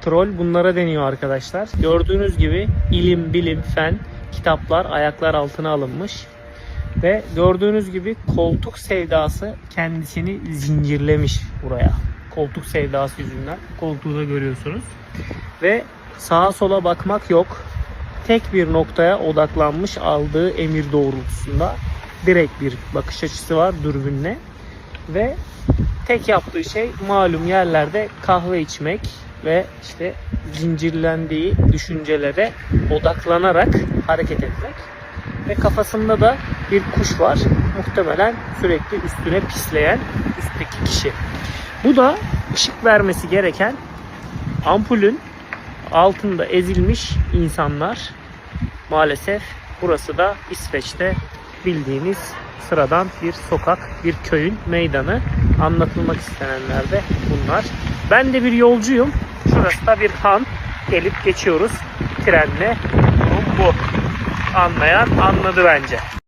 Troll bunlara deniyor arkadaşlar. Gördüğünüz gibi ilim, bilim, fen kitaplar ayaklar altına alınmış. Ve gördüğünüz gibi koltuk sevdası kendisini zincirlemiş buraya. Koltuk sevdası yüzünden. Koltuğu da görüyorsunuz. Ve sağa sola bakmak yok. Tek bir noktaya odaklanmış aldığı emir doğrultusunda direkt bir bakış açısı var dürbünle. Ve tek yaptığı şey malum yerlerde kahve içmek ve işte zincirlendiği düşüncelere odaklanarak hareket etmek. Ve kafasında da bir kuş var. Muhtemelen sürekli üstüne pisleyen üstteki kişi. Bu da ışık vermesi gereken ampulün altında ezilmiş insanlar. Maalesef burası da İsveç'te bildiğiniz sıradan bir sokak, bir köyün meydanı. Anlatılmak istenenler de bunlar. Ben de bir yolcuyum. Şurası da bir han. Gelip geçiyoruz trenle. Durum bu. Anlayan anladı bence.